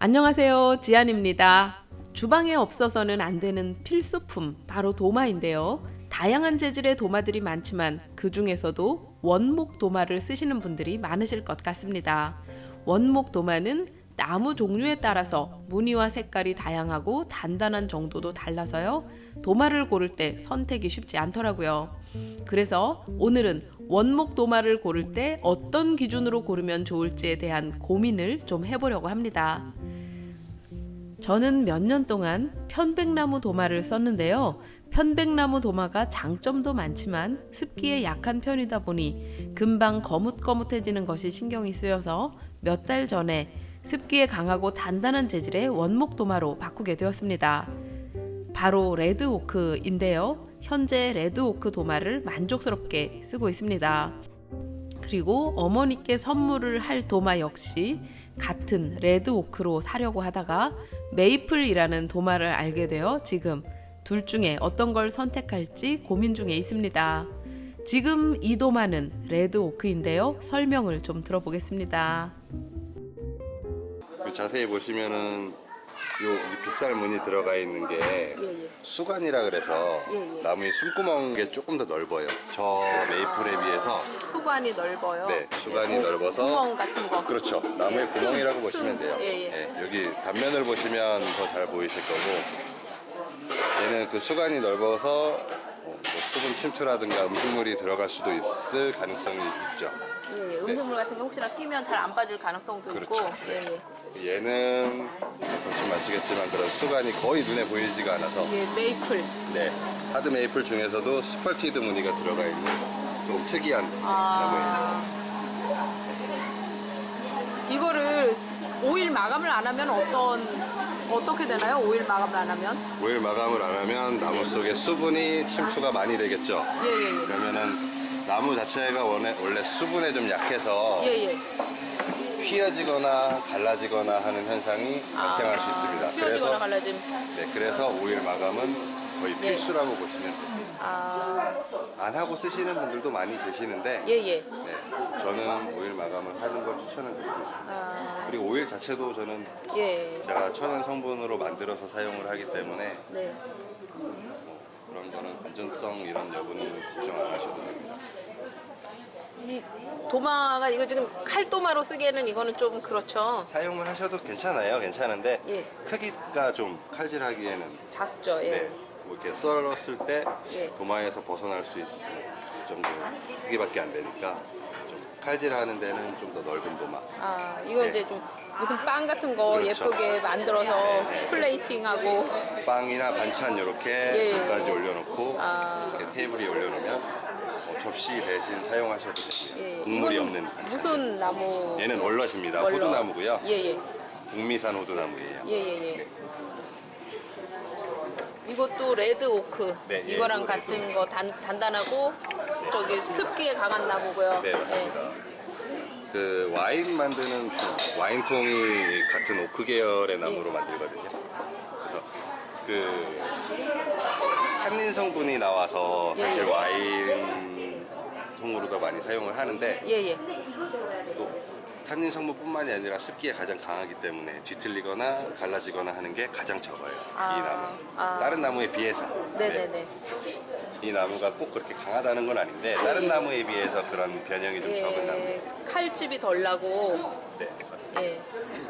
안녕하세요. 지안입니다. 주방에 없어서는 안 되는 필수품 바로 도마인데요. 다양한 재질의 도마들이 많지만 그 중에서도 원목 도마를 쓰시는 분들이 많으실 것 같습니다. 원목 도마는 나무 종류에 따라서 무늬와 색깔이 다양하고 단단한 정도도 달라서요. 도마를 고를 때 선택이 쉽지 않더라고요. 그래서 오늘은 원목 도마를 고를 때 어떤 기준으로 고르면 좋을지에 대한 고민을 좀 해보려고 합니다. 저는 몇 년 동안 편백나무 도마를 썼는데요. 편백나무 도마가 장점도 많지만 습기에 약한 편이다 보니 금방 거뭇거뭇해지는 것이 신경이 쓰여서 몇 달 전에 습기에 강하고 단단한 재질의 원목 도마로 바꾸게 되었습니다. 바로 레드 오크인데요. 현재 레드 오크 도마를 만족스럽게 쓰고 있습니다. 그리고 어머니께 선물을 할 도마 역시 같은 레드 오크로 사려고 하다가 메이플이라는 도마를 알게 되어 지금 둘 중에 어떤 걸 선택할지 고민 중에 있습니다. 지금 이 도마는 레드 오크인데요. 설명을 좀 들어보겠습니다. 그 자세히 보시면은 요이 빗살 무늬 들어가 있는 게 예. 수관이라 그래서 예, 예. 나무의 숨구멍 게 조금 더 넓어요. 저 메이플에 비해서 수관이 넓어요. 네 수관이 넓어서 구멍 같은 거. 그렇죠. 나무의 예, 구멍이라고 틈, 보시면 틈. 돼요. 예, 예. 예, 여기 단면을 보시면 더 잘 보이실 거고 얘는 그 수관이 넓어서 수분 침투라든가 음식물이 들어갈 수도 있을 가능성이 있죠. 예, 예. 음식물 같은 게 혹시나 끼면 잘 안 빠질 가능성도 그렇죠. 있고. 예, 예. 얘는 보시면 아시겠지만 그런 수관이 거의 눈에 보이지가 않아서 예, 메이플. 네, 하드 메이플 중에서도 스펄티드 무늬가 들어가 있는 좀 특이한 나무예요. 아. 이거를 오일 마감을 안 하면 어떤 어떻게 되나요? 오일 마감을 안 하면? 오일 마감을 안 하면 나무 속에 수분이 침투가 많이 되겠죠. 예, 예, 그러면은 나무 자체가 원래, 원래 수분에 좀 약해서 예. 예, 예. 휘어지거나 갈라지거나 하는 현상이 발생할 수 있습니다. 휘어지거나 그래서 갈라짐. 네, 그래서 오일 마감은 거의 예. 필수라고 보시면 됩니다. 아, 안 하고 쓰시는 분들도 많이 계시는데 예, 예. 네, 저는 오일 마감을 하는 걸 추천을 드리고 있습니다. 아, 그리고 오일 자체도 저는 예. 제가 천연 성분으로 만들어서 사용을 하기 때문에 네. 뭐 그런 거는 안전성 이런 여부는 걱정 안 하셔도 됩니다. 이 도마가 이거 지금 칼도마로 쓰기에는 이거는 좀 그렇죠. 사용을 하셔도 괜찮아요. 괜찮은데 예. 크기가 좀 칼질하기에는 작죠. 예. 네, 뭐 이렇게 썰었을 때 예. 도마에서 벗어날 수 있을 정도 크기밖에 안 되니까 좀 칼질하는 데는 좀 더 넓은 도마. 아, 이거 네. 이제 좀 무슨 빵 같은 거 그렇죠. 예쁘게 만들어서 플레이팅하고 빵이나 반찬 이렇게 예. 불까지 올려놓고 아. 이렇게 테이블 위에 올려놓으면 뭐 접시 대신 사용하셔도 됩니다. 예. 국물이 이건 없는 무슨 나무? 얘는 월넛입니다. 월넛. 호두나무고요. 예, 예. 북미산 호두나무예요. 예, 예, 예. 이것도 레드 오크. 네, 예, 이거랑 이거 같은 레드 거 단, 단단하고 저기 습기에 강한 나무고요. 네, 맞습니다. 그 와인 만드는 그 와인통이 같은 오크 계열의 나무로 만들거든요. 그래서 그 탄닌 성분이 나와서 사실 예. 와인 통으로도 많이 사용을 하는데 예, 예. 또 탄닌 성분뿐만이 아니라 습기에 가장 강하기 때문에 뒤틀리거나 갈라지거나 하는 게 가장 적어요. 아, 이 나무. 아. 다른 나무에 비해서. 네, 네, 네. 이 나무가 꼭 그렇게 강하다는 건 아닌데 다른 예. 나무에 비해서 그런 변형이 좀 적은 나무. 예. 칼집이 덜 나고. 네, 맞습니다. 예.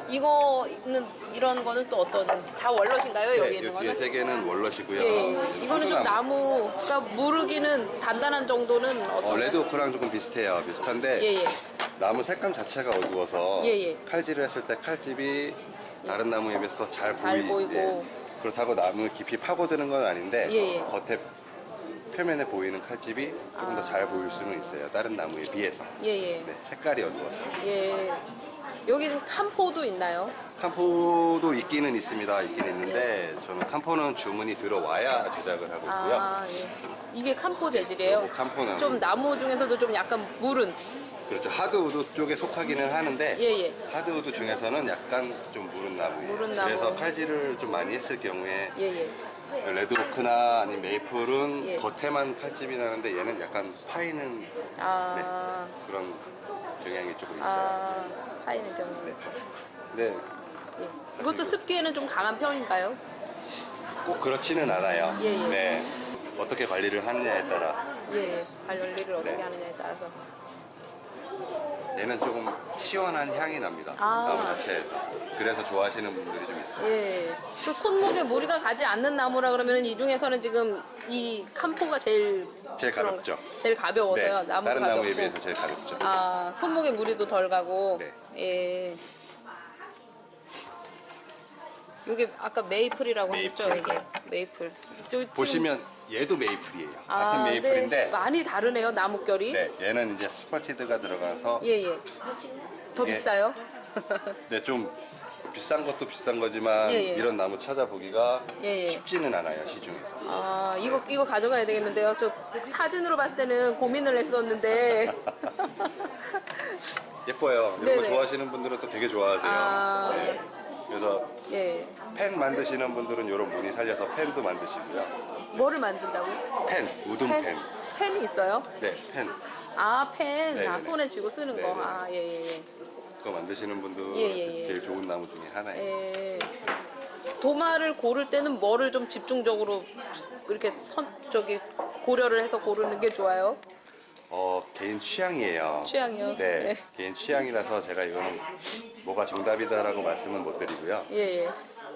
이거는 이런 거는 또 어떤 자월럿인가요? 여기 네, 있는 이 뒤에 거는? 세 개는 월넛이고요. 예, 예. 이거는 좀 호두나무. 나무가 무르기는 단단한 정도는 어떤 어, 레드 오크랑 조금 비슷해요. 비슷한데 예, 예. 나무 색감 자체가 어두워서 예, 예. 칼질을 했을 때 칼집이 다른 나무에 비해서 더 잘 잘 보이, 보이고. 예. 그렇다고 나무 깊이 파고드는 건 아닌데 예, 예. 겉에 표면에 보이는 칼집이 조금 더 잘 보일 수는 있어요. 다른 나무에 비해서. 예, 예. 네, 색깔이 어두워서. 예. 여기 지금 캄포도 있나요? 캄포도 있기는 있습니다. 있긴 있는데 저는 캄포는 주문이 들어와야 제작을 하고 있고요. 아, 예. 이게 캄포 재질이에요. 그리고 캄포는 좀 나무 중에서도 좀 약간 무른. 그렇죠. 하드우드 쪽에 속하기는 하는데 예, 예. 하드우드 중에서는 약간 좀 무른 나무예요. 무른 나무. 그래서 칼질을 좀 많이 했을 경우에 예, 예. 레드오크나 아니면 메이플은 예. 겉에만 칼집이 나는데 얘는 약간 파이는 아, 그런 경향이 조금 있어요. 아, 파이는 경우. 네. 예. 이것도 습기에는 좀 강한 편인가요? 꼭 그렇지는 않아요. 예, 예. 네. 어떻게 관리를 하느냐에 따라 예, 관리를 어떻게 네. 하느냐에 따라서. 얘는 조금 시원한 향이 납니다. 아. 나무 자체에서. 그래서 좋아하시는 분들이 좀 있어요. 예. 그 손목에 무리가 가지 않는 나무라 그러면 이 중에서는 지금 이 캄포가 제일 제일 그런- 가볍죠. 제일 가벼워서요. 네, 나무 다른 가볍고. 나무에 비해서 제일 가볍죠. 아, 손목에 무리도 덜 가고. 네. 예. 이게 아까 메이플이라고 메이플. 하셨죠, 이게 메이플. 저 보시면 얘도 메이플이에요. 아, 같은 네. 메이플인데 많이 다르네요, 나뭇결이. 네, 얘는 이제 스퍼티드가 들어가서 예, 예. 더 예. 비싸요? 네, 좀 비싼 것도 비싼 거지만 예, 예. 이런 나무 찾아보기가 예, 예. 쉽지는 않아요 시중에서. 아, 이거 이거 가져가야 되겠는데요. 저 사진으로 봤을 때는 고민을 했었는데. 예뻐요. 이런 거. 좋아하시는 분들은 또 되게 좋아하세요. 아. 네. 그래서 예. 펜 만드시는 분들은 이런 무늬 살려서 펜도 만드시고요. 뭐를 만든다고? 펜, 우든 펜. 펜? 펜이 있어요? 네, 펜. 아, 펜. 아, 네네네. 손에 쥐고 쓰는 거. 네네네. 아, 예, 예, 예. 그 거 만드시는 분들 예, 예, 예. 제일 좋은 나무 중에 하나예요. 예. 도마를 고를 때는 뭐를 좀 집중적으로 이렇게 선 저기 고려를 해서 고르는 게 좋아요. 어, 개인 취향이에요. 취향이요? 네, 네. 개인 취향이라서 제가 이거는 뭐가 정답이다라고 말씀은 못 드리고요. 예, 예.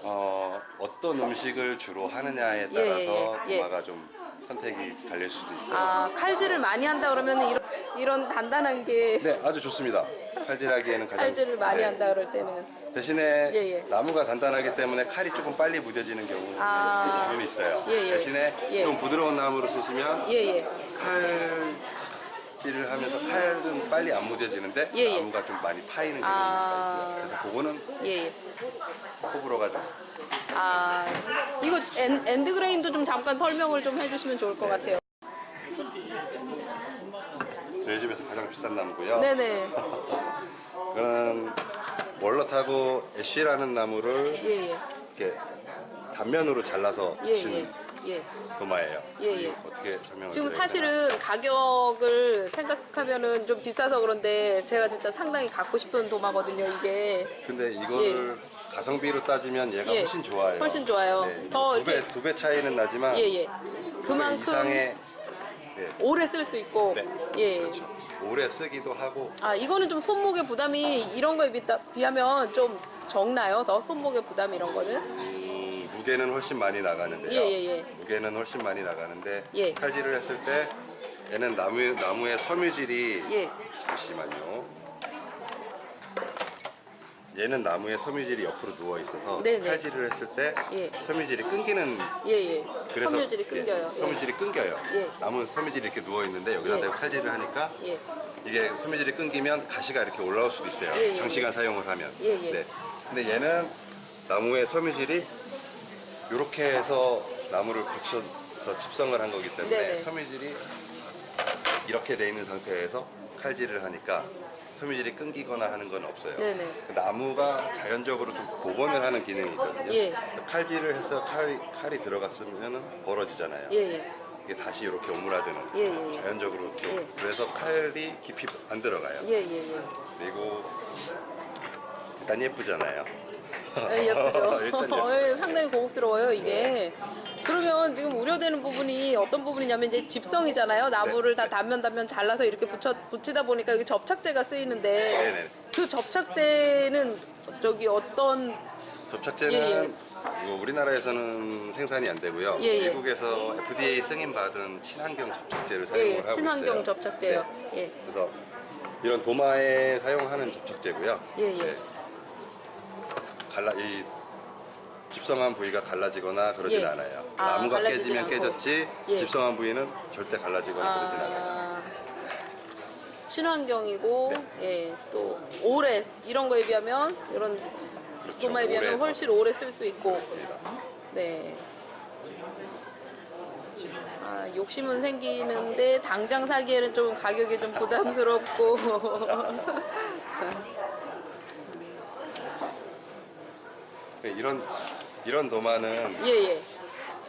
어, 어떤 음식을 주로 하느냐에 예, 따라서 예, 예. 도마가 좀 선택이 갈릴 수도 있어요. 아, 칼질을 많이 한다 그러면 이런 이런 단단한 게 네, 아주 좋습니다. 칼질하기에는 가장 칼질을 많이 네. 한다 그럴 때는 대신에 예, 예. 나무가 단단하기 때문에 칼이 조금 빨리 무뎌지는 경우는 아. 있어요. 예, 예. 대신에 예. 좀 부드러운 나무를 쓰시면 예, 예. 칼질을 하면서 칼은 빨리 안 무뎌지는데. 나무가 좀 많이 파이는 경우가 아. 있고요. 그래서 그거는 예, 예. 호불호가 좀 아, 이거 엔, 엔드그레인도 좀 잠깐 설명을 좀 해주시면 좋을 것 같아요. 저희 집에서 가장 비싼 나무고요. 네네. 이거는 월넛하고 애쉬라는 나무를 예, 예. 이렇게 단면으로 잘라서 예, 친 예. 예. 도마예요. 예, 예. 어떻게 설명을 지금 드려야 되나? 사실은 가격을 생각하면은 좀 비싸서 그런데 제가 진짜 상당히 갖고 싶은 도마거든요, 이게. 근데 이거를 가성비로 따지면 얘가 예. 훨씬 좋아요. 훨씬 좋아요. 더두 배, 이렇게- 두 배 차이는 나지만 예, 예. 두배 그만큼 이상의 네, 오래 쓸 수 있고. 네. 예. 그렇죠. 오래 쓰기도 하고 아, 이거는 좀 손목에 부담이 이런 거에 비다- 비하면 좀 적나요? 더 손목에 부담 이런 거는? 음, 무게는 훨씬 많이 나가는데요. 예, 예, 예. 무게는 훨씬 많이 나가는데 예. 칼질을 했을 때 얘는 나무 나무의 섬유질이 예. 잠시만요. 얘는 나무의 섬유질이 옆으로 누워 있어서 네네. 칼질을 했을 때 예. 섬유질이 끊기는 예, 예. 그래서 섬유질이 예, 끊겨요. 예. 섬유질이 끊겨요. 예. 나무 섬유질이 이렇게 누워 있는데 여기다 예. 내가 칼질을 하니까 예. 이게 섬유질이 끊기면 가시가 이렇게 올라올 수도 있어요. 예, 예, 장시간 사용을 하면. 예, 예. 네. 근데 얘는 나무의 섬유질이 이렇게 해서 나무를 붙여서 집성을 한 거기 때문에 네네. 섬유질이 이렇게 돼 있는 상태에서 칼질을 하니까 섬유질이 끊기거나 하는 건 없어요. 네네. 그 나무가 자연적으로 좀 복원을 하는 기능이 있거든요. 예. 칼질을 해서 칼이, 칼이 들어갔으면 벌어지잖아요. 예, 예. 이게 다시 이렇게 오므라드는 예, 예, 예. 자연적으로 좀 예. 그래서 칼이 깊이 안 들어가요. 예, 예, 예. 그리고 일단 예쁘잖아요. 예, 예쁘죠. 일단 예뻐요. 예, 상당히 고급스러워요, 이게. 그러면 지금 우려되는 부분이 어떤 부분이냐면 이제 집성이잖아요. 나무를 네. 다 단면 단면 잘라서 이렇게 붙여 붙이다 보니까 여기 접착제가 쓰이는데 네네. 그 접착제는 저기 어떤 접착제는 예, 예. 이거 우리나라에서는 생산이 안 되고요. 예, 예. 미국에서 FDA 승인 받은 친환경 접착제를 사용을 예, 하고 친환경 있어요. 접착제요. 네. 예. 그래서 이런 도마에 사용하는 접착제고요. 예, 예. 갈라 이 집성한 부위가 갈라지거나 그러진 예. 않아요. 아, 나무가 갈라지진 깨지면 않고. 깨졌지 예. 집성한 부위는 절대 갈라지거나 그러진 않아요. 아, 친환경이고 네. 예, 또 오래 이런 거에 비하면 이런 그렇죠. 도마에 비하면 오래 훨씬 오래 쓸 수 있고 맞습니다. 네. 아, 욕심은 생기는데 당장 사기에는 좀 가격이 좀 부담스럽고 이런 이런 도마는 예 예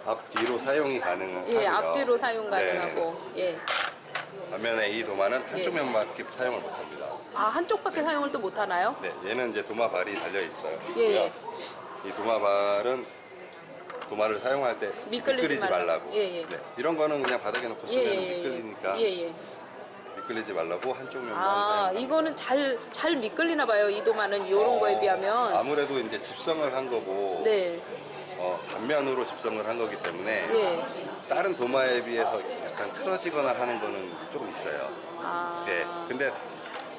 앞 뒤로 사용이 가능하고요. 예, 앞뒤로 사용 네. 가능하고 예. 반면에 이 도마는 한쪽 예. 면밖에 사용을 못합니다. 아 한쪽밖에 사용을 또 못 하나요? 네, 얘는 이제 도마 발이 달려 있어요. 예, 예. 이 도마발은 도마를 사용할 때 미끌리지 미끌리지 말라고. 예, 예. 네, 이런 거는 그냥 바닥에 놓고 예, 쓰면 예, 예. 미끌리니까 예, 예. 미끌리지 말라고 한쪽 면만 아, 사용합니다. 이거는 잘, 잘 미끌리나 봐요. 이 도마는 이런 거에 어, 비하면. 아무래도 이제 집성을 한 거고 네. 어, 단면으로 집성을 한 거기 때문에 예. 다른 도마에 비해서 약간 틀어지거나 하는 거는 조금 있어요. 아. 예. 근데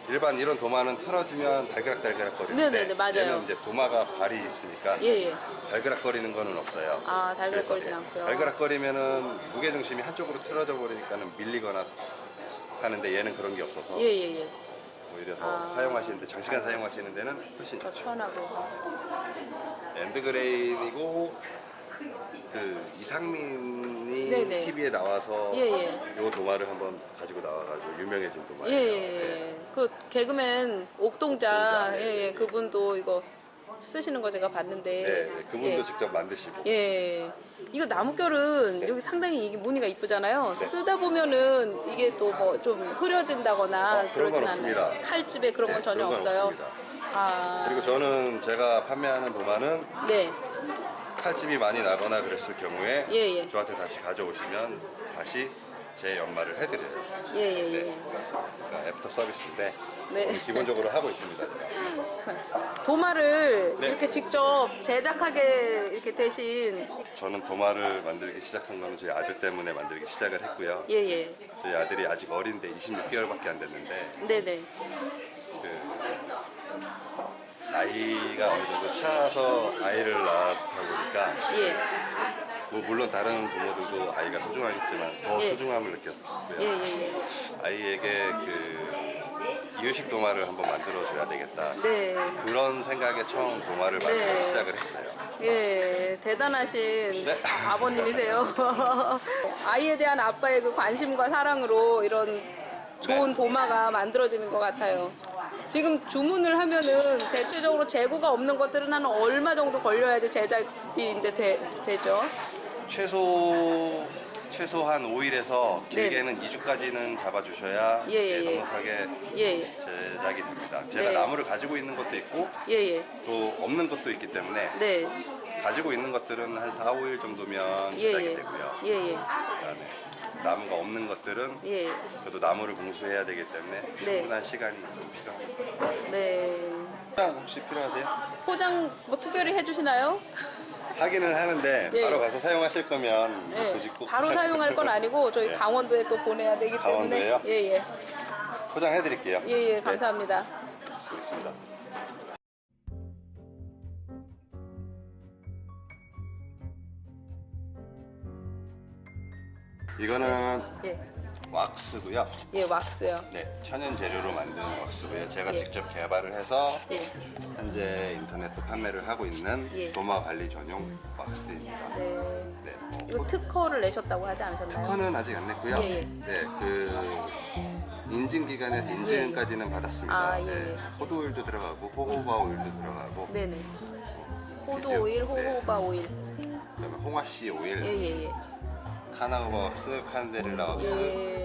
일반 이런 도마는 틀어지면 달그락달그락 거리는데 네네네, 맞아요. 얘는 이제 도마가 발이 있으니까 예, 예. 달그락거리는 거는 없어요. 아, 달그락거리진 그래서, 예, 않고요. 달그락거리면은 무게 중심이 한쪽으로 틀어져 버리니까는 밀리거나 하는데 얘는 그런 게 없어서 예, 예, 예. 오히려 더 아. 사용하시는데 장시간 사용하시는 데는 훨씬 더 좋죠. 편하고. 엔드그레인이고 그 이상민이 네네. TV에 나와서 예, 예. 요 도마를 한번 가지고 나와가지고 유명해진 예, 도마예요. 예, 예. 그 개그맨 옥동자, 옥동자, 예, 예. 그분도 이거 쓰시는 거 제가 봤는데. 네, 네, 그분도 예. 직접 만드시고 예. 이거 나무결은 여기 상당히 이게 무늬가 이쁘잖아요. 네. 쓰다 보면은 이게 또 뭐 좀 흐려진다거나 어, 그런 건 그러진 않나요? 없습니다. 칼집에 그런 건 네, 전혀 그런 건 없어요. 없습니다. 아. 그리고 저는 제가 판매하는 도마는 네. 칼집이 많이 나거나 그랬을 경우에 예, 예. 저한테 다시 가져오시면 다시 제 연말을 해드려요. 예, 예, 예. 네. 그러니까 애프터 서비스인데 네. 기본적으로 하고 있습니다. 도마를 네. 이렇게 직접 제작하게 이렇게 되신 저는 도마를 만들기 시작한 거는 저희 아들 때문에 만들기 시작을 했고요. 예, 예. 저희 아들이 아직 어린데 26개월밖에 안 됐는데 네, 네. 그 나이가 어느 정도 차서 아이를 낳다 보니까 예. 뭐 물론 다른 부모들도 아이가 소중하겠지만 더 예. 소중함을 느꼈고요. 예, 예, 예. 아이에게 그 이유식 도마를 한번 만들어줘야 되겠다. 네. 그런 생각에 처음 도마를 만들기 네. 시작을 했어요. 예, 대단하신 네. 아버님이세요. 아이에 대한 아빠의 그 관심과 사랑으로 이런 좋은 네. 도마가 만들어지는 것 같아요. 지금 주문을 하면은 대체적으로 재고가 없는 것들은 한 얼마 정도 걸려야지 제작이 이제 되, 되죠. 최소 최소한 5일에서 길게는 2주까지는 잡아주셔야 네. 예, 예, 예, 예. 넉넉하게 예, 예, 제작이 됩니다. 제가 네. 나무를 가지고 있는 것도 있고 예, 예. 또 없는 것도 있기 때문에 네, 가지고 있는 것들은 한 4, 5일 정도면 예, 제작이 예. 되고요. 예, 예, 그다음에 나무가 없는 것들은 예. 그래도 나무를 공수해야 되기 때문에 충분한 시간이 좀 필요합니다. 네. 포장 혹시 필요하세요? 포장 뭐 특별히 해주시나요? 하기는 하는데 예. 바로 가서 사용하실 거면 네. 굳이 꼭 바로 사용할 건 아니고 저희 예. 강원도에 또 보내야 되기 때문에 강원도에요? 예, 예. 포장해 드릴게요. 예, 예, 감사합니다. 네, 알겠습니다. 이거는 예, 왁스고요. 예, 왁스요. 네, 천연 재료로 만든 왁스고요. 제가 예. 직접 개발을 해서 예, 현재 인터넷도 판매를 하고 있는 예. 도마 관리 전용 왁스입니다. 네. 네, 뭐 이거 특허를 내셨다고 하지 않으셨나요? 특허는 아직 안 냈고요. 예, 예. 네, 그 인증 기간에서 인증까지는 받았습니다. 아, 예, 네, 예. 호두 오일도 들어가고 호호바 오일도 들어가고 네네. 호두 그죠? 오일, 네. 호호바 오일. 그다음에 홍화씨 오일, 예, 예, 예. 카나우바 왁스, 칸데릴라 왁스, 예,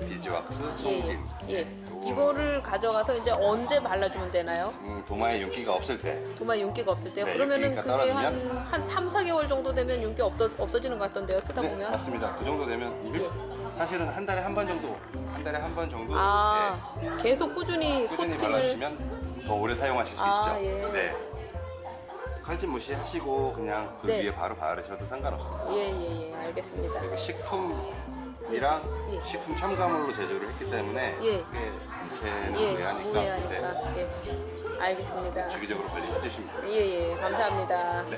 비즈 왁스, 예, 송진. 예. 이거를 가져가서 이제 언제 발라주면 되나요? 음, 도마에 윤기가 없을 때 도마 윤기가 없을 때. 네, 그러면은 윤기가 그게 한, 떨어지면? 한 3, 4개월 정도 되면 윤기 없어, 없어지는 것 같던데요, 쓰다 네, 보면. 맞습니다. 그 정도 되면 일- 사실은 한 달에 한 번 정도, 한 달에 한 번 정도 아, 계속 꾸준히 네, 꾸준히 코팅을. 발라주시면 더 오래 사용하실 수 아, 있죠. 예. 네. 칼집 무시하시고 그냥 그 네. 위에 바로 바르셔도 상관없습니다. 예, 예, 예. 알겠습니다. 그리고 식품 이랑 예. 식품 첨가물로 제조를 했기 때문에 예. 그게 제는 예, 무해하니까 무해하니까. 네, 예. 알겠습니다. 주기적으로 관리해 주시면 돼요. 예, 예. 감사합니다. 네.